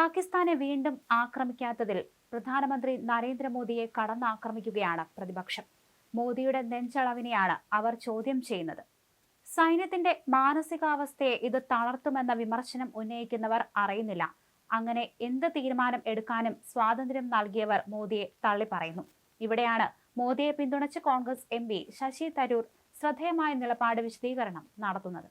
പാകിസ്ഥാനെ വീണ്ടും ആക്രമിക്കാത്തതിൽ പ്രധാനമന്ത്രി നരേന്ദ്രമോദിയെ കടന്നാക്രമിക്കുകയാണ് പ്രതിപക്ഷം. മോദിയുടെ നെഞ്ചളവിനെയാണ് അവർ ചോദ്യം ചെയ്യുന്നത്. സൈന്യത്തിന്റെ മാനസികാവസ്ഥയെ ഇത് തളർത്തുമെന്ന വിമർശനം ഉന്നയിക്കുന്നവർ അറിയുന്നില്ല. അങ്ങനെ എന്ത് തീരുമാനം എടുക്കാനും സ്വാതന്ത്ര്യം നൽകിയവർ മോദിയെ തള്ളിപ്പറയുന്നു. ഇവിടെയാണ് മോദിയെ പിന്തുണച്ച് കോൺഗ്രസ് എം ശശി തരൂർ ശ്രദ്ധേയമായ നിലപാട് വിശദീകരണം നടത്തുന്നത്.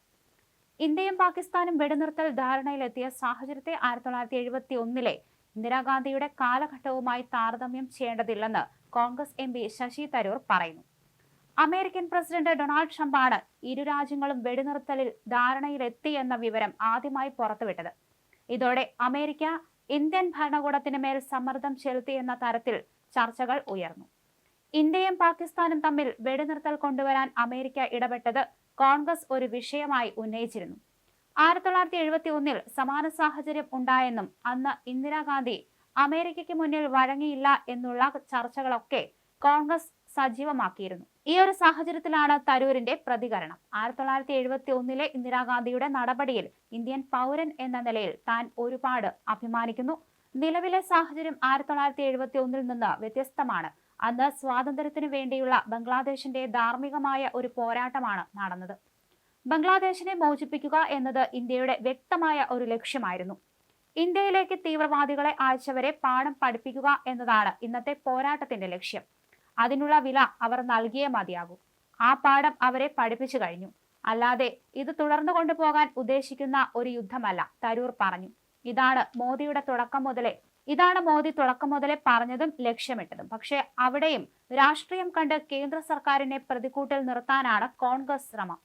ഇന്ത്യയും പാകിസ്ഥാനും വെടിനിർത്തൽ ധാരണയിലെത്തിയ സാഹചര്യത്തെ ആയിരത്തി തൊള്ളായിരത്തി എഴുപത്തി ഒന്നിലെ ഇന്ദിരാഗാന്ധിയുടെ കാലഘട്ടവുമായി താരതമ്യം ചെയ്യേണ്ടതില്ലെന്ന് കോൺഗ്രസ് എം പി ശശി തരൂർ പറയുന്നു. അമേരിക്കൻ പ്രസിഡന്റ് ഡൊണാൾഡ് ട്രംപാണ് ഇരു രാജ്യങ്ങളും വെടിനിർത്തലിൽ ധാരണയിലെത്തി എന്ന വിവരം ആദ്യമായി പുറത്തുവിട്ടത്. ഇതോടെ അമേരിക്ക ഇന്ത്യൻ ഭരണകൂടത്തിന് മേൽ സമ്മർദ്ദം ചെലുത്തി എന്ന തരത്തിൽ ചർച്ചകൾ ഉയർന്നു. ഇന്ത്യയും പാകിസ്ഥാനും തമ്മിൽ വെടിനിർത്തൽ കൊണ്ടുവരാൻ അമേരിക്ക ഇടപെട്ടത് കോൺഗ്രസ് ഒരു വിഷയമായി ഉന്നയിച്ചിരുന്നു. ആയിരത്തി തൊള്ളായിരത്തി എഴുപത്തി ഒന്നിൽ സമാന സാഹചര്യം ഉണ്ടായെന്നും അന്ന് ഇന്ദിരാഗാന്ധി അമേരിക്കയ്ക്ക് മുന്നിൽ വഴങ്ങിയില്ല എന്നുള്ള ചർച്ചകളൊക്കെ കോൺഗ്രസ് സജീവമാക്കിയിരുന്നു. ഈ ഒരു സാഹചര്യത്തിലാണ് തരൂരിന്റെ പ്രതികരണം. ആയിരത്തി തൊള്ളായിരത്തി എഴുപത്തി ഒന്നിലെ ഇന്ദിരാഗാന്ധിയുടെ നടപടിയിൽ ഇന്ത്യൻ പൗരൻ എന്ന നിലയിൽ താൻ ഒരുപാട് അഭിമാനിക്കുന്നു. നിലവിലെ സാഹചര്യം ആയിരത്തി തൊള്ളായിരത്തി എഴുപത്തി ഒന്നിൽ നിന്ന് വ്യത്യസ്തമാണ്. അന്ന് സ്വാതന്ത്ര്യത്തിനു വേണ്ടിയുള്ള ബംഗ്ലാദേശിന്റെ ധാർമ്മികമായ ഒരു പോരാട്ടമാണ് നടന്നത്. ബംഗ്ലാദേശിനെ മോചിപ്പിക്കുക എന്നത് ഇന്ത്യയുടെ വ്യക്തമായ ഒരു ലക്ഷ്യമായിരുന്നു. ഇന്ത്യയിലേക്ക് തീവ്രവാദികളെ അയച്ചവരെ പാഠം പഠിപ്പിക്കുക എന്നതാണ് ഇന്നത്തെ പോരാട്ടത്തിന്റെ ലക്ഷ്യം. അതിനുള്ള വില അവർ നൽകിയേ മതിയാകൂ. ആ പാഠം അവരെ പഠിപ്പിച്ചു കഴിഞ്ഞു. അല്ലാതെ ഇത് തുടർന്നു കൊണ്ടുപോകാൻ ഉദ്ദേശിക്കുന്ന ഒരു യുദ്ധമല്ല തരൂർ പറഞ്ഞു. ഇതാണ് മോദിയുടെ തുടക്കം മുതലേ ഇതാണ് മോദി തുടക്കം മുതലേ പറഞ്ഞതും ലക്ഷ്യമിട്ടതും. പക്ഷേ അവിടെയും രാഷ്ട്രീയം കണ്ട് കേന്ദ്ര സർക്കാരിനെ പ്രതികൂട്ടിൽ നിർത്താനാണ് കോൺഗ്രസ് ശ്രമം.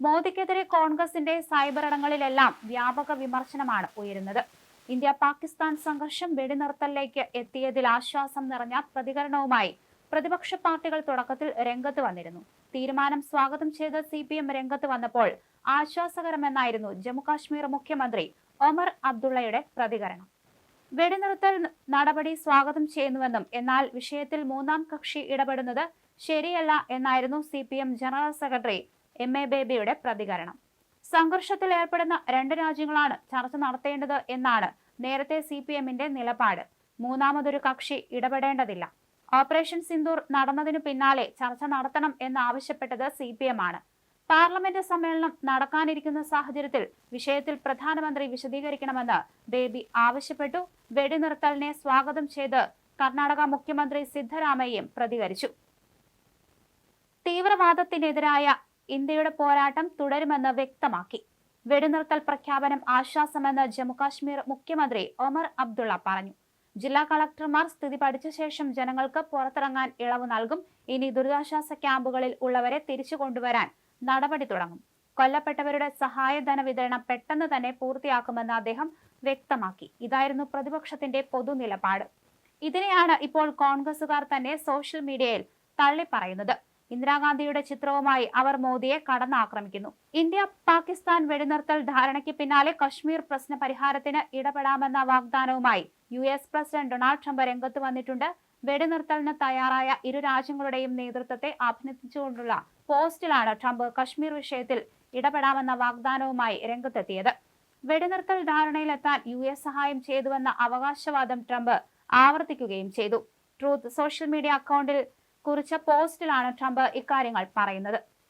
മോദിക്കെതിരെ കോൺഗ്രസിന്റെ സൈബർ ഇടങ്ങളിലെല്ലാം വ്യാപക വിമർശനമാണ് ഉയരുന്നത്. ഇന്ത്യ പാകിസ്ഥാൻ സംഘർഷം വെടിനിർത്തലിലേക്ക് എത്തിയതിൽ ആശ്വാസം നിറഞ്ഞ പ്രതികരണവുമായി പ്രതിപക്ഷ പാർട്ടികൾ തുടക്കത്തിൽ രംഗത്ത് വന്നിരുന്നു. തീരുമാനം സ്വാഗതം ചെയ്ത സി പി എം രംഗത്ത് വന്നപ്പോൾ ആശ്വാസകരമെന്നായിരുന്നു ജമ്മുകാശ്മീർ മുഖ്യമന്ത്രി ഒമർ അബ്ദുള്ളയുടെ പ്രതികരണം. വെടിനിർത്തൽ നടപടി സ്വാഗതം ചെയ്യുന്നുവെന്നും എന്നാൽ വിഷയത്തിൽ മൂന്നാം കക്ഷി ഇടപെടുന്നത് ശരിയല്ല എന്നായിരുന്നു C general secretary M A ബേബിയുടെ പ്രതികരണം. സംഘർഷത്തിൽ ഏർപ്പെടുന്ന രണ്ട് രാജ്യങ്ങളാണ് ചർച്ച നടത്തേണ്ടത് എന്നാണ് നേരത്തെ സി പി എമ്മിന്റെ നിലപാട്. മൂന്നാമതൊരു കക്ഷി ഇടപെടേണ്ടതില്ല. ഓപ്പറേഷൻ സിന്ദൂർ നടന്നതിനു പിന്നാലെ ചർച്ച നടത്തണം എന്നാവശ്യപ്പെട്ടത് സി പി എം ആണ്. പാർലമെന്റ് സമ്മേളനം നടക്കാനിരിക്കുന്ന സാഹചര്യത്തിൽ വിഷയത്തിൽ പ്രധാനമന്ത്രി വിശദീകരിക്കണമെന്ന് ബേബി ആവശ്യപ്പെട്ടു. വെടിനിർത്തലിനെ സ്വാഗതം ചെയ്ത് കർണാടക മുഖ്യമന്ത്രി സിദ്ധരാമയ്യയും പ്രതികരിച്ചു. തീവ്രവാദത്തിനെതിരായ ഇന്ത്യയുടെ പോരാട്ടം തുടരുമെന്ന് വ്യക്തമാക്കി. വെടിനിർത്തൽ പ്രഖ്യാപനം ആശ്വാസമെന്ന് ജമ്മുകാശ്മീർ മുഖ്യമന്ത്രി ഒമർ അബ്ദുള്ള പറഞ്ഞു. ജില്ലാ കളക്ടർമാർ സ്ഥിതി പഠിച്ച ശേഷം ജനങ്ങൾക്ക് പുറത്തിറങ്ങാൻ ഇളവ് നൽകും. ഇനി ദുരിതാശ്വാസ ക്യാമ്പുകളിൽ ഉള്ളവരെ തിരിച്ചു കൊണ്ടുവരാൻ നടപടി തുടങ്ങും. കൊല്ലപ്പെട്ടവരുടെ സഹായധന വിതരണം പെട്ടെന്ന് തന്നെ പൂർത്തിയാക്കുമെന്ന് അദ്ദേഹം വ്യക്തമാക്കി. ഇതായിരുന്നു പ്രതിപക്ഷത്തിന്റെ പൊതുനിലപാട്. ഇതിനെയാണ് ഇപ്പോൾ കോൺഗ്രസുകാർ തന്നെ സോഷ്യൽ മീഡിയയിൽ തള്ളിപ്പറയുന്നത്. ഇന്ദിരാഗാന്ധിയുടെ ചിത്രവുമായി അവർ മോദിയെ കടന്നാക്രമിക്കുന്നു. ഇന്ത്യ പാകിസ്ഥാൻ വെടിനിർത്തൽ ധാരണയ്ക്ക് പിന്നാലെ കശ്മീർ പ്രശ്ന പരിഹാരത്തിന് ഇടപെടാമെന്ന വാഗ്ദാനവുമായി U S president Donald Trump രംഗത്ത് വന്നിട്ടുണ്ട്. വെടിനിർത്തലിന് തയ്യാറായ ഇരു രാജ്യങ്ങളുടെയും നേതൃത്വത്തെ അഭിനന്ദിച്ചുകൊണ്ടുള്ള പോസ്റ്റിലാണ് ട്രംപ് കശ്മീർ വിഷയത്തിൽ ഇടപെടാമെന്ന വാഗ്ദാനവുമായി രംഗത്തെത്തിയത്. വെടിനിർത്തൽ ധാരണയിലെത്താൻ യു എസ് സഹായം ചെയ്തുവെന്ന അവകാശവാദം ട്രംപ് ആവർത്തിക്കുകയും ചെയ്തു. ട്രൂത്ത് സോഷ്യൽ മീഡിയ അക്കൗണ്ടിൽ കുറിച്ച പോസ്റ്റിലാണ് ട്രംപ് ഇക്കാര്യങ്ങൾ പറയുന്നത്.